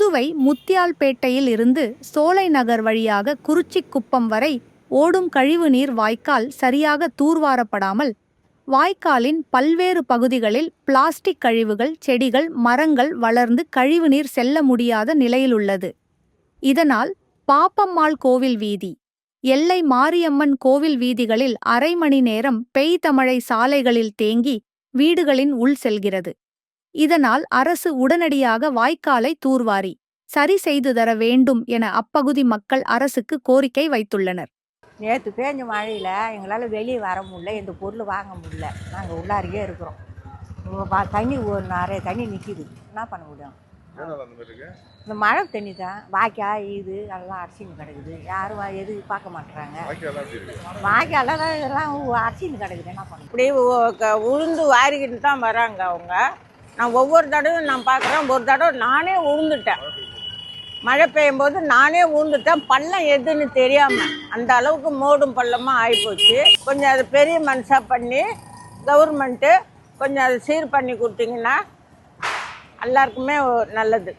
புதுவை முத்தியால்பேட்டையில் இருந்து சோலை நகர் வழியாக குறிச்சிக்குப்பம் வரை ஓடும் கழிவுநீர் வாய்க்கால் சரியாக தூர்வாரப்படாமல் வாய்க்காலின் பல்வேறு பகுதிகளில் பிளாஸ்டிக் கழிவுகள் செடிகள் மரங்கள் வளர்ந்து கழிவுநீர் செல்ல முடியாத நிலையிலுள்ளது. இதனால் பாப்பம்மாள் கோவில் வீதி எல்லை மாரியம்மன் கோவில் வீதிகளில் அரை மணி நேரம் பெய்தமழை சாலைகளில் தேங்கி வீடுகளின் உள் செல்கிறது. இதனால் அரசு உடனடியாக வாய்க்காலை தூர்வாரி சரி செய்து தர வேண்டும் என அப்பகுதி மக்கள் அரசுக்கு கோரிக்கை வைத்துள்ளனர். நேற்று பேஞ்ச மழையில் எங்களால் வெளியே வர முடியல எந்த பொருள் வாங்க முடியல. நாங்கள் உள்ளாரியே இருக்கிறோம். தண்ணி ஒரு நிறைய தண்ணி நிற்கிது என்ன பண்ண முடியும்? இந்த மழை தண்ணி தான். வாய்க்கால் இது எல்லாம் அரிசின்னு கிடக்குது. யாரும் எது பார்க்க மாட்டுறாங்க வாய்க்கால் எப்படி இருக்கு? வாய்க்கால தான் இதெல்லாம் அரிசின்னு கிடக்குது. என்ன பண்ண இப்படி உ- க- உளுந்து வாரிக்கிட்டு தான் வராங்க அவங்க. நான் ஒவ்வொரு தடவையும் நான் பார்க்குறேன். ஒரு தடவை நானே உழுந்துட்டேன். மழை பெய்யும் போது நானே உழுந்துட்டேன். பள்ளம் எதுன்னு தெரியாமல் அந்த அளவுக்கு மோடும் பள்ளமாக ஆகிப்போச்சு கொஞ்சம் அது பெரிய மனுஷாக பண்ணி கவர்மெண்ட்டு கொஞ்சம் அதை சீர் பண்ணி கொடுத்தீங்கன்னா எல்லாருக்குமே நல்லது.